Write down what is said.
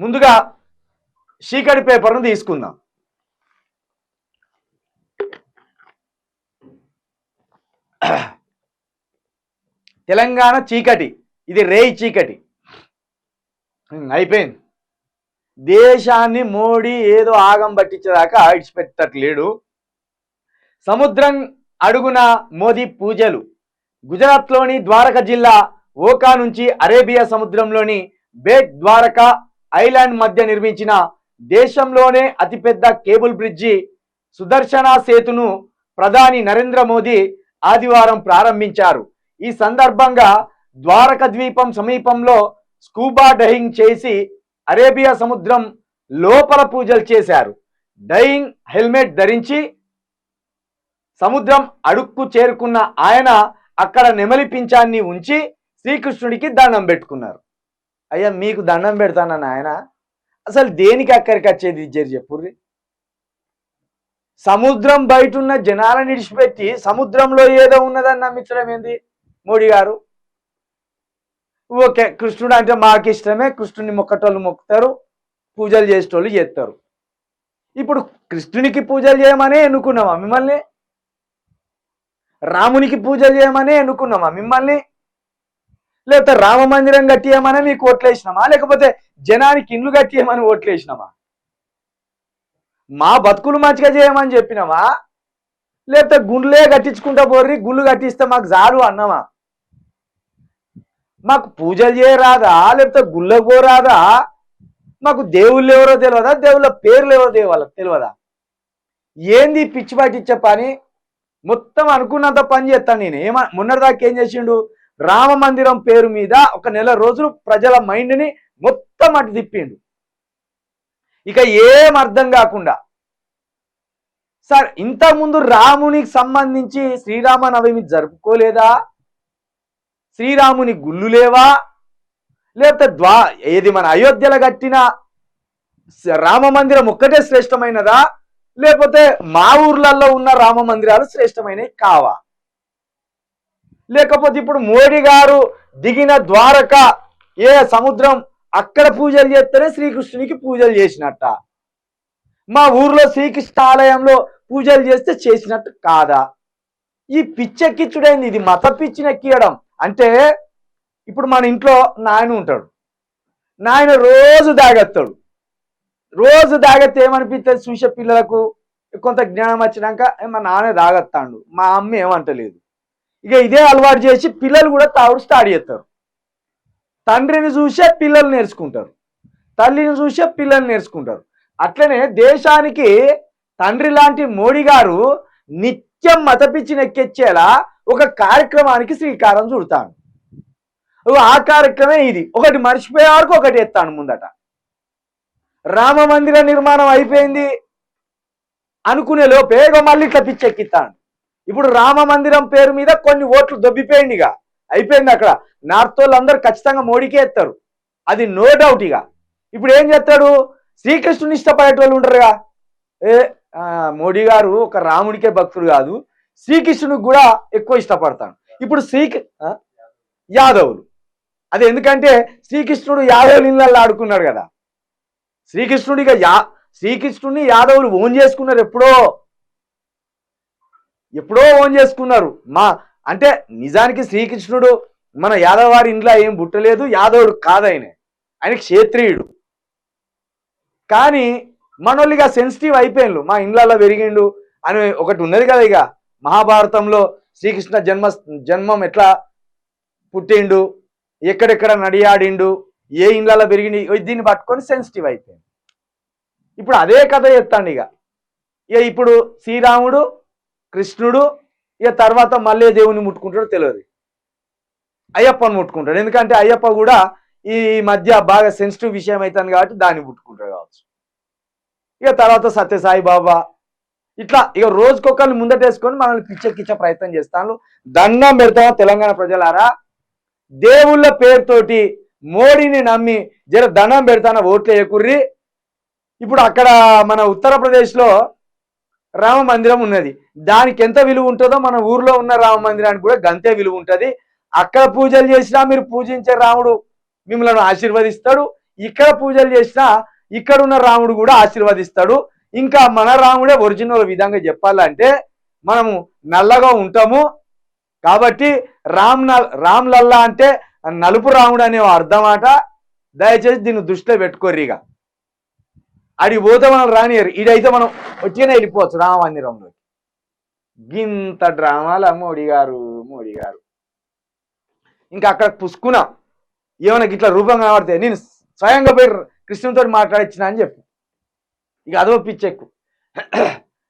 ముందుగా చీకటి పేపర్ను తీసుకుందాం. తెలంగాణ చీకటి ఇది రేయి చీకటి. అయిపోయింది. దేశాన్ని మోడీ ఏదో ఆగం పట్టించేదాకా ఇడిచిపెట్టట్లేడు సముద్రం అడుగున మోదీ పూజలు. గుజరాత్లోని ద్వారక జిల్లా ఓకా నుంచి అరేబియా సముద్రంలోని బేట్ ద్వారకా ఐలాండ్ మధ్య నిర్మించిన దేశంలోనే అతిపెద్ద కేబుల్ బ్రిడ్జి సుదర్శన సేతును ప్రధాని నరేంద్ర మోదీ ఆదివారం ప్రారంభించారు. ఈ సందర్భంగా ద్వారక ద్వీపం సమీపంలో స్కూబా డైయింగ్ చేసి అరేబియా సముద్రం లోపల పూజలు చేశారు. డైయింగ్ హెల్మెట్ ధరించి సముద్రం అడుక్కు చేరుకున్న ఆయన అక్కడ నెమలి పింఛాన్ని ఉంచి శ్రీకృష్ణుడికి దండం పెట్టుకున్నారు. అయ్యా మీకు దండం పెడతానన్న ఆయన అసలు దేనికి అక్కడికి వచ్చేది జరి చెప్పుర్రి? సముద్రం బయట ఉన్న జనాలను విడిచిపెట్టి సముద్రంలో ఏదో ఉన్నదని నమ్మించడం ఏంది? మోడీ గారు. ఓకే కృష్ణుడు అంటే మాకు ఇష్టమే కృష్ణుని మొక్కటోళ్ళు మొక్కుతారు పూజలు చేసేటోళ్ళు చేస్తారు. ఇప్పుడు కృష్ణునికి పూజలు చేయమనే ఎన్నుకున్నామా మిమ్మల్ని? రామునికి పూజలు చేయమనే ఎన్నుకున్నామా మిమ్మల్ని? లేకపోతే రామ మందిరం కట్టియమని మీకు ఓట్లేసినామా? లేకపోతే జనానికి ఇండ్లు కట్టియమని ఓట్లేసినామా? మా బతుకులు మంచిగా చేయమని చెప్పినామా? లేకపోతే గుండ్లే కట్టించుకుంటా పోర్రి గుళ్ళు కట్టిస్తే మాకు జాలు అన్నామా? మాకు పూజలు చేయరాదా? లేకపోతే గుళ్ళకు పోరాదా? మాకు దేవుళ్ళు ఎవరో తెలియదా దేవుళ్ళ పేర్లు ఎవరో తెలియాల తెలియదా ఏంది పిచ్చి పట్టించే పని? మొత్తం అనుకున్నంత పని చేస్తాను నేను. ఏమ మొన్నటిదాకా ఏం చేసిండు? రామ మందిరం పేరు మీద ఒక నెల రోజులు ప్రజల మైండ్ని మొత్తం అటు తిప్పిండు. ఇక ఏం అర్థం కాకుండా సార్ ఇంతకుముందు రామునికి సంబంధించి శ్రీరామ నవమి జరుపుకోలేదా? శ్రీరాముని గుళ్ళు లేవా? లేకపోతే ద్వా ఏది మన అయోధ్యలో కట్టిన రామ మందిరం ఒక్కటే శ్రేష్టమైనదా? లేకపోతే మా ఊర్లలో ఉన్న రామ మందిరాలు శ్రేష్టమైనవి కావా? లేకపోతే ఇప్పుడు మోడీ గారు దిగిన ద్వారక ఏ సముద్రం అక్కడ పూజలు చేస్తేనే శ్రీకృష్ణునికి పూజలు చేసినట్ట. మా ఊర్లో శ్రీకృష్ణ ఆలయంలో పూజలు చేస్తే చేసినట్టు కాదా? ఈ పిచ్చెక్కిచ్చుడైంది ఇది మత పిచ్చినెక్కియడం. అంటే ఇప్పుడు మన ఇంట్లో నాయన ఉంటాడు. నాయన రోజు దాగెత్తాడు రోజు దాగెత్తే ఏమనిపిస్తుంది చూసే పిల్లలకు కొంత జ్ఞానం వచ్చినాక మా నాన్న దాగత్తాడు మా అమ్మ ఏమంటలేదు. ఇక ఇదే అలవాటు చేసి పిల్లలు కూడా తాగుడు స్టార్ట్ చేస్తారు. తండ్రిని చూసే పిల్లలు నేర్చుకుంటారు. తల్లిని చూసే పిల్లలు నేర్చుకుంటారు. అట్లనే దేశానికి తండ్రి లాంటి మోడీ గారు నిత్యం మతపిచ్చి నెక్కెచ్చేలా ఒక కార్యక్రమానికి శ్రీకారం చుడతాను ఆ కార్యక్రమే ఇది. ఒకటి మర్చిపోయే వరకు ఒకటి ఎత్తాను ముందట. రామ మందిర నిర్మాణం అయిపోయింది అనుకునే లోపే మళ్ళీ ఇట్లా పిచ్చెక్కిస్తాను ఇప్పుడు రామ మందిరం పేరు మీద కొన్ని ఓట్లు దొబ్బిపోయింది ఇక అయిపోయింది అక్కడ. నార్త్ వాళ్ళందరూ ఖచ్చితంగా మోడీకే ఎత్తారు. అది నో డౌట్ ఇక. ఇప్పుడు ఏం చేస్తాడు? శ్రీకృష్ణుని ఇష్టపడేటోళ్ళు ఉంటారుగా. ఏ మోడీ గారు ఒక రాముడికే భక్తుడు కాదు. శ్రీకృష్ణుడికి కూడా ఎక్కువ ఇష్టపడతాడు. ఇప్పుడు శ్రీ యాదవులు. అది ఎందుకంటే శ్రీకృష్ణుడు యాదవులు ఇళ్ళల్లో ఆడుకున్నాడు కదా. శ్రీకృష్ణుడిగా యా శ్రీకృష్ణుడిని యాదవులు ఓన్ చేసుకున్నారు ఎప్పుడో. ఎప్పుడో ఓన్ చేసుకున్నారు. మా అంటే నిజానికి శ్రీకృష్ణుడు మన యాదవ వారి ఇంట్లో ఏం పుట్టలేదు యాదవుడు కాదాయన ఆయన. క్షేత్రియుడు. కానీ మనోళ్ళిగా సెన్సిటివ్ అయిపోయిండు మా ఇండ్లలో పెరిగిండు అని ఒకటి ఉన్నది కదా ఇక మహాభారతంలో శ్రీకృష్ణ జన్మ జన్మం ఎట్లా పుట్టిండు ఎక్కడెక్కడ నడియాడిండు ఏ ఇండ్లలో పెరిగిండు దీన్ని పట్టుకొని సెన్సిటివ్ అయిపోయింది ఇప్పుడు అదే కథ చెప్తాండి ఇక ఇక ఇప్పుడు శ్రీరాముడు కృష్ణుడు ఇక తర్వాత మళ్ళీ దేవుని ముట్టుకుంటాడో తెలియదు అయ్యప్పని ముట్టుకుంటాడు. ఎందుకంటే అయ్యప్ప కూడా ఈ మధ్య బాగా సెన్సిటివ్ విషయం అవుతుంది కాబట్టి దాన్ని ముట్టుకుంటాడు కావచ్చు. ఇక తర్వాత సత్యసాయి బాబా. ఇట్లా ఇక రోజుకొకరిని ముందటేసుకొని మనల్ని పిచ్చెక్కిచ్చే ప్రయత్నం చేస్తాను దండం పెడతామా తెలంగాణ ప్రజలారా? దేవుళ్ళ పేరుతోటి మోడీని నమ్మి జర దండం పెడతాన ఓట్లు వేయకుర్రి ఇప్పుడు అక్కడ మన ఉత్తరప్రదేశ్లో రామ మందిరం ఉన్నది. దానికి ఎంత విలువ ఉంటుందో మన ఊర్లో ఉన్న రామ మందిరానికి కూడా గంతే విలువ ఉంటుంది. అక్కడ పూజలు చేసినా మీరు పూజించే రాముడు మిమ్మల్ని ఆశీర్వదిస్తాడు. ఇక్కడ పూజలు చేసినా ఇక్కడ ఉన్న రాముడు కూడా ఆశీర్వదిస్తాడు. ఇంకా మన రాముడే ఒరిజినల్ విధంగా చెప్పాలంటే మనము నల్లగా ఉంటాము. కాబట్టి రామ్ నల్ రామ్ లల్లా అంటే నలుపు రాముడు అనే అర్థమాట దయచేసి దీన్ని దృష్టిలో పెట్టుకోర్రిగా. అడిగి పోతే మనం రానియరు ఇదైతే మనం వచ్చినే వెళ్ళిపోవచ్చు రామమందిరంలో గింత డ్రామాల. మోడీ గారు మోడీ గారు. ఇంకా అక్కడ పుసుకున్నా ఏమైనా గిట్ల రూపం కనబడితే నేను స్వయంగా పోయి కృష్ణంతో మాట్లాడించిన అని చెప్పు. ఇక అదో పిచ్చెక్కు.